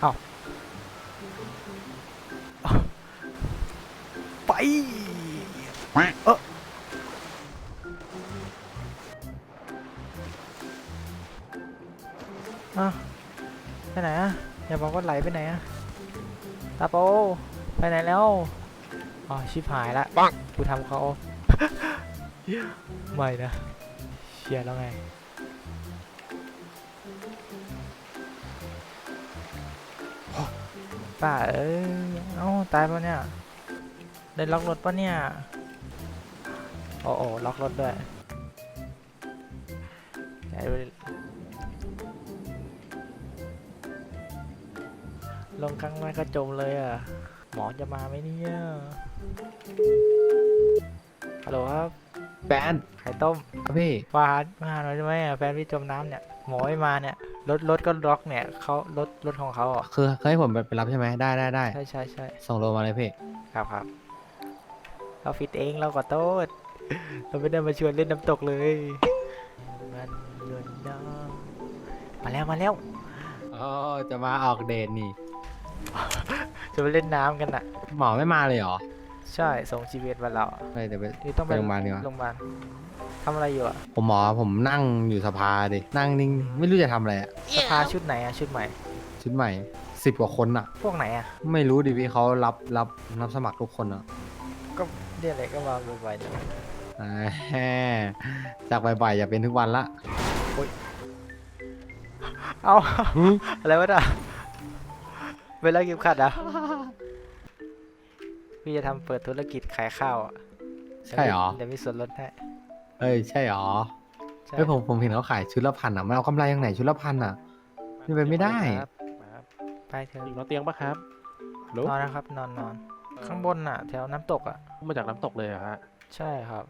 เอ้าไป เอออ้าวไปไหนอะอย่าบอกว่าไหลไปไหนอะตาโปไปไหนแล้วอ๋อชิบหายละปังกูทำเขาไม่นะเชียร์แล้วไง ป่าเอ้ยเอ้าตายปะเนี่ย ได้ล็อกรถปะเนี่ย โอ้โอ้ล็อกรถด้วยไหนดูดิลงครั้งแรกก็จมเลยอะ หมอจะมาไหมเนี่ย ฮัลโหลครับ แฟนไข่ต้มครับพี่ฟาดมาหาหน่อยได้ไหมอะแฟนพี่จมน้ำเนี่ย หมอไม่มาเนี่ย รถรถก็ล็อกเนี่ยเขารถรถของเขาอะคือเคยให้ผมไปรับใช่ไหมได้ได้ได้ ใช่ใช่ใช่ส่งโลมาเลยพี่ ครับครับเราฟิตเองเราขอโทษเราไม่ได้มาชวนเล่นน้ำตกเลย มันยนต์น้ำมาแล้วมาแล้วอ๋อจะมาออกเดทนี่ จะไปเล่นน้ำกันน่ะ หมอไม่มาเลยเหรอ ใช่ส่งชีวิตมาเราไปเดี๋ยวไปนี่ต้องไปไปโรงพยาบาลดีกว่าโรงพยาบาล ทำอะไรอยู่อะผมหมอผมนั่งอยู่สภาดิ นั่งนิ่งไม่รู้จะทำอะไรอะสภาชุดไหนอะชุดใหม่ ชุดใหม่สิบกว่าคนอะพวกไหนอะไม่รู้ดิพี่เขารับรับรับสมัครทุกคนอะก็เรียกอะไรก็มาบ่อยๆเดี๋ยวอ่าแฮ่จากบ่ายๆอย่าเป็นทุกวันละเอาอะไรวะน่ะเวลาเก็บขัดอะพี่จะทำเปิดธุรกิจขายข้าวอะใช่เหรอ เดี๋ยวมีส่วนลดให้ เอ้ยใช่เหรอใช่เฮ้ยผมผมเห็นเขาขายชุดละพันอะมันเอากำไรยังไหนชุดละพันอะนี่เป็นไม่ได้ ครับครับไปเถอะอีกนอนเตียงปะครับลุนอนนะครับ นอนนอนข้างบนน่ะ แถวน้ำตกอะ มาจากน้ำตกเลยเหรอฮะ ใช่ครับ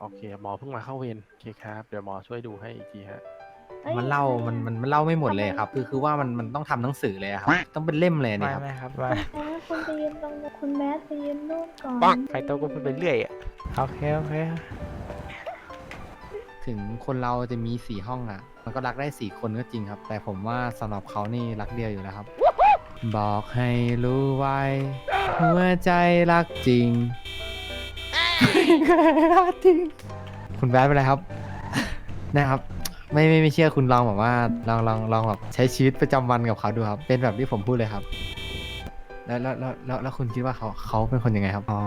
โอเค หมอเพิ่งมาเข้าเวรโอเคครับ เดี๋ยวหมอช่วยดูให้อีกทีฮะมันเล่ามันมันมันเล่าไม่หมดเลยครับ คือคือว่ามันมันต้องทำหนังสือเลยอะครับ ต้องเป็นเล่มเลยไม่เนี่ยครับ ไม่ครับไม่แม่คุณไปยืนตรงนู้นคุณแม่ไปยืนนู่นก่อน ใครโตก็พูดไปเรื่อยอะ โอเค โอเค ถึงคนเราจะมีสี่ห้องอะ มันก็รักได้สี่คนก็จริงครับ แต่ผมว่าสำหรับเขานี่รักเดียวอยู่แล้วครับ บอกให้รู้ไว้หัวใจรักจริงรักจริง คุณแบดเป็นไรครับ นะครับ ไม่ไม่ไม่เชื่อคุณลองแบบว่าลองลองลองแบบใช้ชีวิตประจำวันกับเขาดูครับ เป็นแบบที่ผมพูดเลยครับ แล้วแล้วแล้วแล้วแล้วคุณคิดว่าเขาเขาเป็นคนยังไงครับ อ๋อ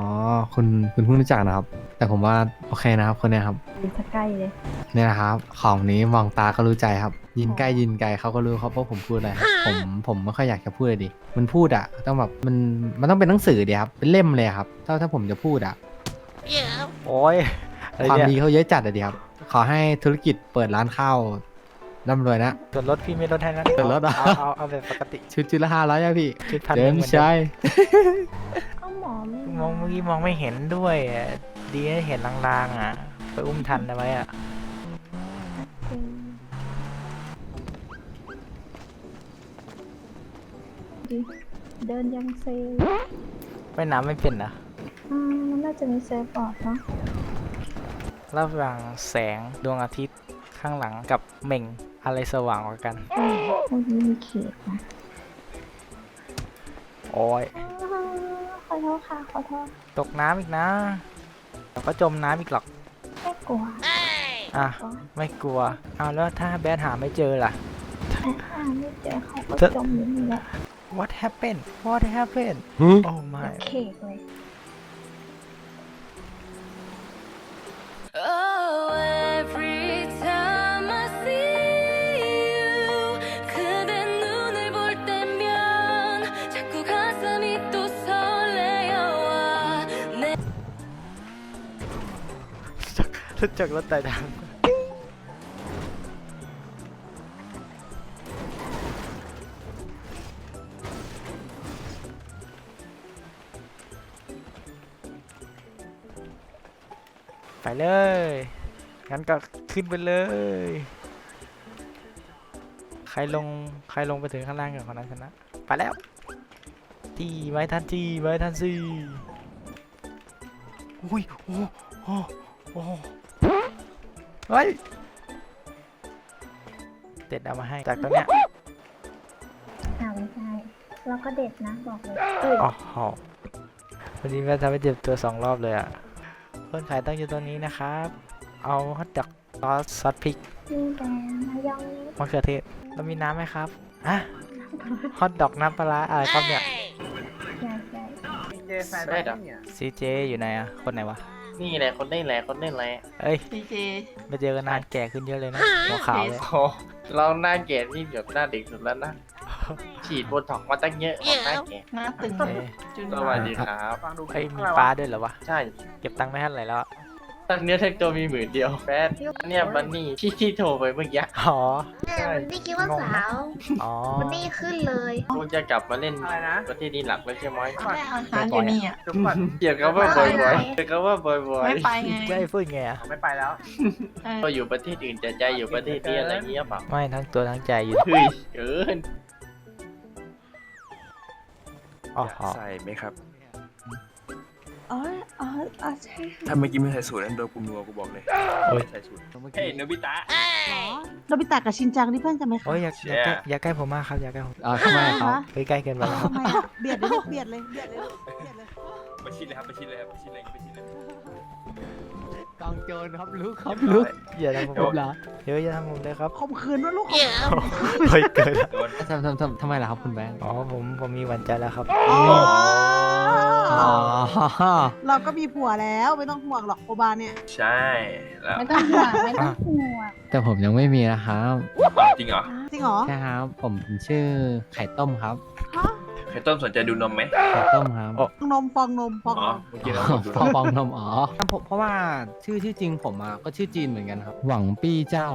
คุณคุณเพิ่งรู้จักนะครับ แต่ผมว่าโอเคนะครับคนเนี้ยครับอยู่ใกล้เลยเนี่ยนะครับ ของนี้มองตาก็รู้ใจครับ ยินใกล้ยินไกลเขาก็รู้เขาเพราะผมพูดอะไรครับผมผมไม่ค่อยอยากจะพูดเลยดิ มันพูดอะต้องแบบมันมันต้องเป็นหนังสือดีครับเป็นเล่มเลยครับ ถ้าถ้าผมจะพูดอะโอ้ยอะไรความเนี่ย ดีเขาเยอะจัดอะดีครับ ขอให้ธุรกิจเปิดร้านข้าว ร่ำรวยนะส่วนลดพี่ไม่ลดให้นะส่วนลดเหรอเอาเอาเอาแบบปกติชุดจุดละห้าร้อยอะพี่ชุดพันหเดินึ่งมเหมือนเดิใช่มก็หมอไม่มองเมื่อกี้มองไม่เห็นด้วยอะดีนะเห็นลางๆอะ ไปอุ้มทันเอาไว้อะจริงดิเดินยังเซลว่ายน้ำไม่เป็นนะอืมมันน่าจะมีเซลบอร์ดเนาะระหว่างแสงดวงอาทิตย์ข้างหลังกับเหม่ง อะไรสว่างกว่ากันอืมตรงนี้มีเขตนะโอ้ยอ้าวขอโทษค่ะ ขอโทษตกน้ำอีกนะเดี๋ยวก็จมน้ำอีกหรอก ไม่กลัวอะก็ไม่กลัว เอาแล้วถ้าแบดหาไม่เจอล่ะ แต่ถ้าไม่เจอเขาก็เธอจมอยู่นี่แหละ What happened What happened หื Oh my เขกเลย รู้จักรถไต่ดาวไปเลย งั้นก็ขึ้นไปเลย ใครลง ใครลงไปถึงข้างล่างก่อนคนนั้นชนะ ไปแล้ว ทีไว้ทันทีไว้ทันสิอุ้ย โอ้โอ้โอ้ เฮ้ยเด็ดเอามาให้จากตรงเนี้ยอ่าไม่ใช่แล้วก็เด็ดนะบอกเลยเอ้ยอ๋อโหวันนี้แม่ทำให้เจ็บตัวสองรอบเลยอะคนขายต้องอยู่ตรงนี้นะครับ เอาฮอทดอกซอสซอสพริกมีแต่มายองเนสมะเขือเทศแล้วมีน้ำไหมครับอะฮอทดอกน้ำปลาร้าอะไรครับเนี่ย ใหญ่ใหญ่ใช่เหรอ ซีเจอยู่ไหนอะ คนไหนวะ นี่แหละคนเล่นแหละคนเล่นแหละเอ้ยดีเจมาเจอกันนานแก่ขึ้นเยอะเลยนะหัวขาวเลยโอ้เราหน้าแก่ที่แบบหน้าเด็กสุดแล้วนะ ฉีดโบท็อกซ์มาตั้งเยอะออกหน้าแก่หน้าตึงเอ้ยจุนสวัสดีครับเอ้ยมีปลาด้วยเหรอวะ ใช่ เก็บตังค์ไม่ทันไหร่แล้วอะ ตั้งเนื้อแท็กตัวมีหมื่นเดียวแฟนเนี่ยบันนี่ที่ที่โทรไปเมื่อกี้อ๋อใช่นี่คิดว่าสาว อ๋อวันนี้ขึ้นเลยคงจะกลับมาเล่นประเทศนี้หลักแล้วใช่ไหมแม่เอาค้างอยู่นี่อะเกี่ยวกับว่าบ่อยๆเกี่ยวกับว่าบ่อยไม่ไปไงไม่พูดไงอะไม่ไปแล้ว เออก็อยู่ประเทศอื่นจะใจอยู่ประเทศนี้อะไรเงี้ยเปล่าไม่ทั้งตัวทั้งใจอยู่เฮ้ยเกินอ๋ออยากใส่ไหมครับ อ๋ออ๋ออ๋อใช่ค่ะถ้าเมื่อกี้ไม่ใส่สูตรนั้นโดนกูนัวกูบอกเลยโอ้ย ใส่สูตรเมื่อเฮ้ยกี้โนบิตะ โนบิตะกับชินจังนี่เพื่อนกันไหมคะโอ้ยอย่าอย่าใกล้อย่าใกล้ผมมากครับอย่าใกล้ผมอ่าทำไมครับเฮ้ยใกล้เกินไปแล้วทำไมอะเบียดเลยลูกเบียดเลยเบียดเลยลูกเบียดเลย ประชิดเลยครับประชิดเลยครับประชิดเลยประชิดเลย กองโจรครับลุกครับลุกอย่าทำผมจบละเฮ้ยอย่าทำผมเลยครับข่มขืนว่าลูกข่มขืนเฮ้ยเกินโดนทำทำทำทำไมล่ะครับคุณแบงค์อ๋อผมผมมีหวันใจแล้วครับอ๋อเราก็มีผัวแล้วไม่ต้องห่วงหรอกโอบาเนี่ย ใช่แล้วไม่ต้องห่วงไม่ต้องห่วงแต่ผมยังไม่มีนะครับอ้าวจริงเหรอจริงเหรอใช่ครับผมชื่อไข่ต้มครับ ฮะใครต้มสนใจดูนมไหมไข่ต้มครับโอ้ฟองนมฟองนมฟองอ๋อนมเมื่อกี้เราดูฟองฟองนมอ๋อผมเพราะว่าชื่อชื่อจริงผมอะก็ชื่อจีนเหมือนกันครับ หวังปี้เจ้า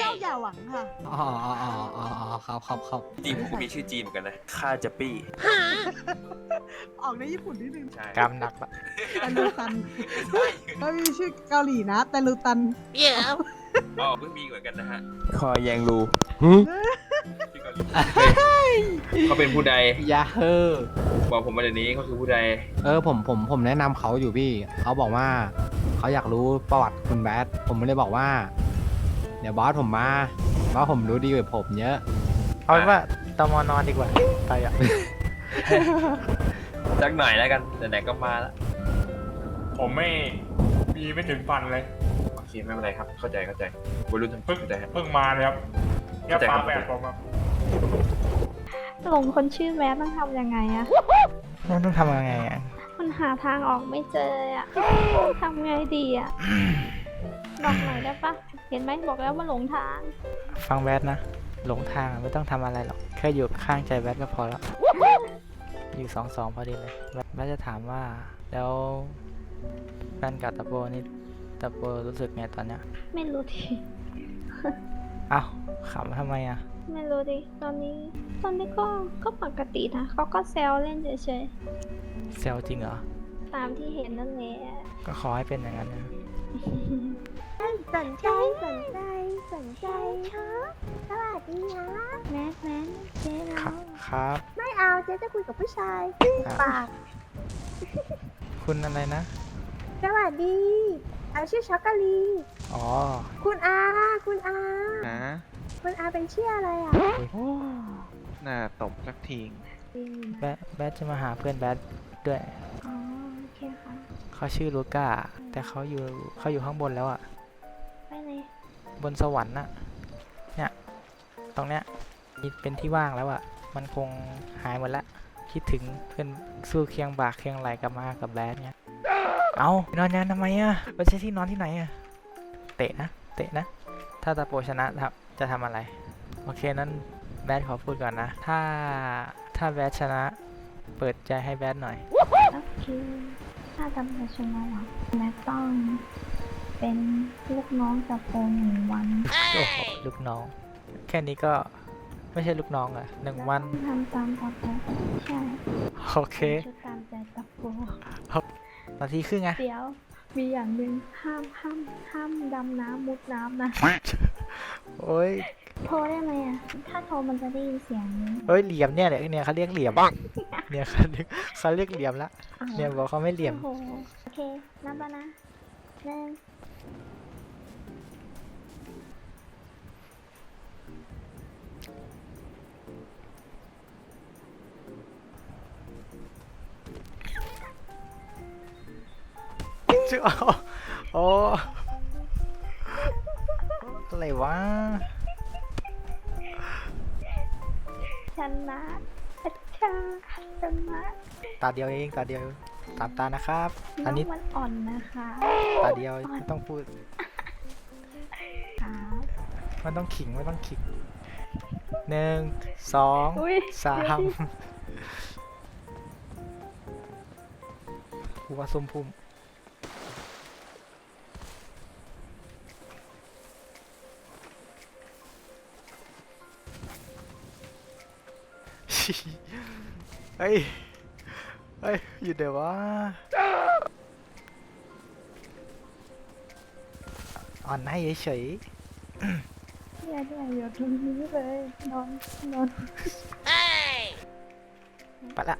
เจ้าอย่าหวังค่ะ อ๋ออ๋ออ๋ออ๋อครับครับครับจริงผมก็มีชื่อจีนเหมือนกันนะข้าจะปี้ออกในญี่ปุ่นนิดนึงใช่กำหนักละแต่ลูตันก็มีชื่อเกาหลีนะแต่ลูตัน อ๋อเพิ่งมีเหมือนกันนะฮะ คอแยงรู ชื่อ เกาหลีเขาเป็นผู้ใดยาเฮอบอกผมมาเดี๋ยวนี้เขาคือผู้ใดเออผมผมผมแนะนำเขาอยู่พี่ เขาบอกว่า เขาอยากรู้ประวัติคุณแบทผมไม่ได้บอกว่า เดี๋ยวบอสผมมาบอสผมรู้ดีกว่าผมเยอะ เอาเป็นว่าตมนอนดีกว่าไปอะสักหน่อยแล้วกันไหนๆก็มาแล้วผมไม่มีไม่ถึงฟันเลย โอเคไม่เป็นไรครับ เข้าใจเข้าใจวัยรุ่นทำเพิ่งเข้าใจฮะเพิ่งมาเลยครับแค่เข้าใจคฟ้ารับแฝดผมครับ หลงคนชื่อแมสต้องทำยังไงอะมันต้องทำยังไงอะมันหาทางออกไม่เจออะทำไงดีอะบอกหน่อยได้ปะเห็นไหมบอกแล้วว่าหลงทาง ฟังแบทนะ หลงทางอะไม่ต้องทำอะไรหรอก แค่อยู่ข้างใจแบทก็พอแล้ว อยู่สองสองพอดีเลยแบทแบทจะถามว่า แล้วแฟนกับตะโปนี่ตะโปรู้สึกไงตอนเนี้ยไม่รู้ดิเอ้าขำทำไมอะ ไม่รู้ดิ ตอนนี้ ตอนนี้ก็ ก็ปกตินะ เขาก็แซวเล่นเฉยเซลจริงเหรอ ๆ ตามที่เห็นนั่นแหละก็ขอให้เป็นอย่างนั้นนะสนใจสนใจสนใจชอบสวัสดีนะแมสแมสเจ๊แล้ครับวครับ ไม่เอาเจ๊จะคุยกับผู้ชายครับ ปากคุณอะไรนะ สวัสดี เอาชื่อช็อกโกแลีอ๋อ คุณอาคุณอานะ คุณอาเป็นชื่ออะไรอะหน้าตบสักทีแบทแบทจะมาหาเพื่อนแบทด้วย อ๋อโอเคค่ะ เขาชื่อลูก้า แต่เขาอยู่เขาอยู่ข้างบนแล้วอะ ไปเลยบนสวรรค์น่ะ เนี่ย ตรงเนี้ยมีเป็นที่ว่างแล้วอะ่ะ มันคงหายหมดละ คิดถึงเพื่อนสู้เคียงบากเคียงไหลกับมากับแบดเนี่ย เอานอนยันทำไมอะ่ะไม่ใช่ที่นอนที่ไหนอะ่ะ เตะนะ เตะนะ ถ้าตาโปชนะครับ จะทำอะไร โอเคนั้นแบดขอพูดก่อนนะ ถ้าถ้าแบดชนะ เปิดใจให้แบดหน่อยโอเคถ้าจำเป็นชนะหรอแมสต้อง เป็นลูกน้องจากโปหนึ่งวันโอ้โหลูกน้อง แค่นี้ก็ไม่ใช่ลูกน้องอะหนึ่งวัน ทำตามตะโปใช่โอเคชุดตามใจตะโปนาทีครึ่งอะเดี๋ยวมีอย่างหนึ่งห้ามห้ามห้ามดำน้ำมุดน้ำนะ โอ้ยโทรได้ไหมอะ ถ้าโทรมันจะได้ยินเสียงนี้เอ้ยเหลี่ยมเนี่ยแหละเนี่ยเขาเรียกเหลี่ยมเนี่ยเขาเขาเรียกเหลี่ยมละเนี่ยบอกเขาไม่เหลี่ยม โอเค นับไปนะหนึ่งชื่อโอ้ วะ ชนะพัชชาชนะตาเดียวเองตาเดียวตามตานะครับน้อัอนงนี้มันอ่อนนะคะตาเดียวไม่ต้องพูด ค่ะ มันต้องขิงไม่ต้องขิงหนึ่งสองอุ้ยสามหัวซุ่มพุ่ม เฮ้ย เฮ้ย อยู่เดี๋ยววะอ่อนให้เฉยเนี่ยเนี่ยอยู่ตรงนี้เลยนอนนอนๆไปละ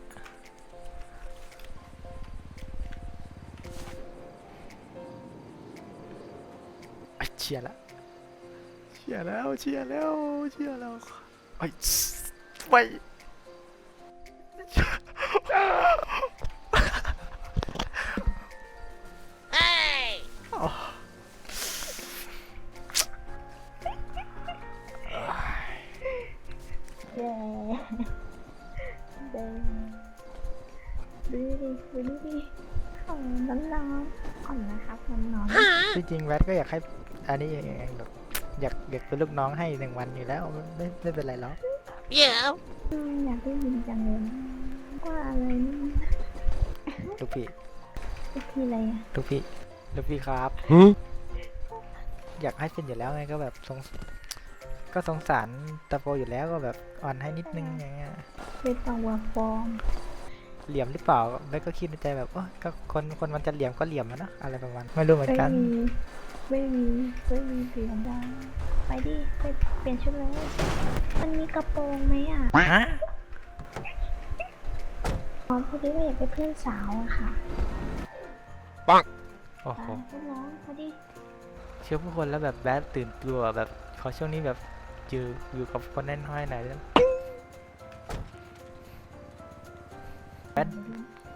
ไอ้ยเชียร์ละเชียร์แล้วเชียร์แล้วเชียร์แล้วไอ้ยไป โอ้เย้เด้ดูดิดูดิของน้องน้องอ่อนนะครับน้องน้องที่จริงแวดก็อยากให้อันนี้เองแบบอยากอยากเป็นลูกน้องให้หนึ่งวันอยู่แล้วไม่ไม่เป็นไรหรอกอืมอยากได้ยินจังเลย ว่าอะไรนี่มันลูกพี่เป็นทีอะไรอะลูกพี่ ลูกพี่ครับ อยากให้เป็นอยู่แล้วไงก็แบบสงก็สงสารตะโปอยู่แล้วก็แบบอ่อนให้นิดนึงอย่างเงี้ย เป็นตัวฟอร์มเหลี่ยมหรือเปล่า แล้วก็คิดในใจแบบโอ้ยก็คนคนมันจะเหลี่ยมก็เหลี่ยมอะเนอะอะไรประมาณ ไม่รู้เหมือนไม่กัน มีไม่มีไม่มีเสียงดังไปดิไปเปลี่ยนชุดเลยมันมีกระโปรงไหมอะฮะ อ๋อพอดีว่าอยากเป็นเพื่อนสาวอะค่ะโอ้โหตายก็ร้องพอดีเชื่อผู้คนแล้วแบบแบดตื่นตัวแบบขอช่วงนี้แบบอยู่อยู่กับคนแน่นห้อยหน่อยแล้วแบด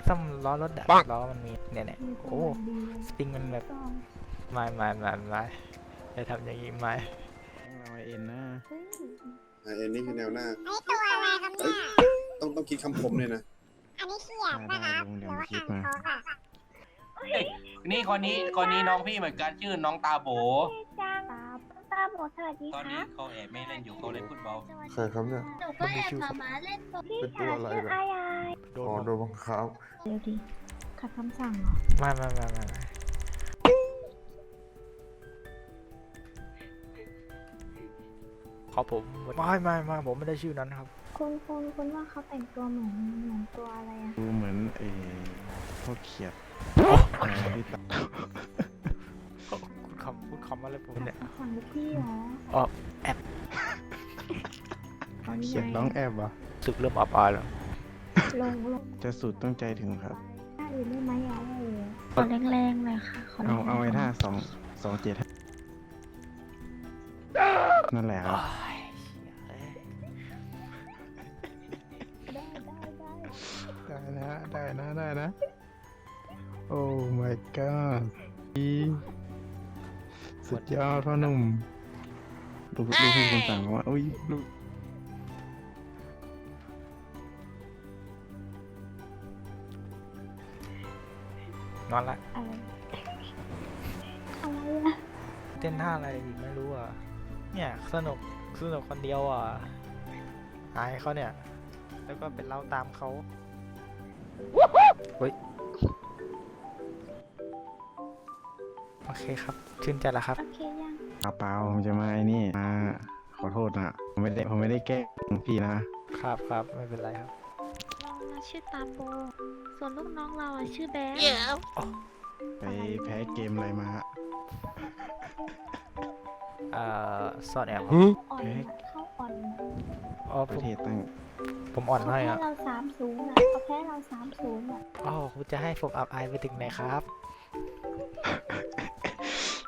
ซ่อมล้อรถอะล้อมันมีเนี่ยเนี่ยมีคนโอ้ดีสปริงมันแบบต้องไม่ไม่ไม่ไม่จะทำอย่างนี้ไม่เราเอ็นนะเฮ้ยอ่าเอ็นนี่คือแนวหน้าไอตัวอะไรครับเนี่ยต้องต้องคิดคำคมเลยนะ อันนี้เขียนนะคะหรือว่าอ่านออกอะนี่คนนี้คนนี้น้องพี่เหมือนกันชื่อน้องตาโบ จังตาตาบอกสวัสดีตอนคนี้รับเขาแอบไม่เล่นอยู่เขาเล่นฟุตบอลใครครับเนี่ย หนูก็แอบมามาเล่นตัวพี่เป็นตัวอะไรชื่อแบบอายายโดอ๋อนโดนบังคับเดี๋ยวดิขัดคำสั่งเหรอไม่ไม่ไม่ไม่ไม่ขอผมไม่ไม่ไม่ผมไม่ได้ชื่อนั้นครับ คุณคุณคุณว่าเขาแต่งตัวเหมือนเหมือนตัวอะไรอะดูเหมือนเอพวกเขียดที่ตัดคุณคำคุณคำอะไรผมเนี่ยฝั่งลูกพี่เหรออ๋อแอบอานี่เขียดไงน้องแอบวะสึกเริ่มอับอายแล้วลงลงจะสุดต้องใจถึงครับหน้าอื่นได้ไหมอะโอ้โหขอแรงๆเลยค่ะขอแรเอางๆเอาไว้ท่าสองสองเจ็ดนั่นแหละครับ ได้นะได้นะ โอ้ my god อีสุดยอดพ่อหนุ่มลูกลูกพี่คนสั่งว่าอุ้ยลูกนอนละอะไรอะไรอะเต้นท่าอะไรอีกไม่รู้อะ เนี่ยสนุกสนุกคนเดียวอะอายเขาเนี่ย แล้วก็เป็นเล่าตามเขา เฮ้ย โอเคครับ ชื่นใจแล้วครับ โอเคยังเปล่าเปล่าผมจะมาไอ้นี่มาขอโทษนะผมไม่ได้ผมไม่ได้แกล้งพี่นะครับครับไม่เป็นไรครับ น้องเราชื่อตาโบส่วนลูกน้องเราอะชื่อแบงค์ไปแพ้เกมอะไรมาฮะ เอ่อซ่อนแอบครับอ่อนเข้าอ่อนอ๋อปผระมเทศตั้งผมอ่อนเขาให้แพ้อะเรา พ้เราสามศูนย์อะอ๋อคุณจะให้ผมอับอายไปถึงไหนครับ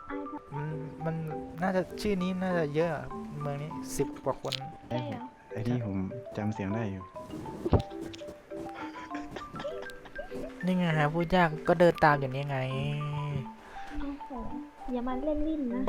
ไอ้ทมันมันน่าจะชื่อนี้น่าจะเยอะอะเมืองนี้สิบกว่าคนำได้เหรอไอ้ที่ผมจำเสียงได้อยู่ นี่ไงฮะพูดยากก็เดินตามอย่างนี้ไงอย่ามาเล่นลิ้นนะ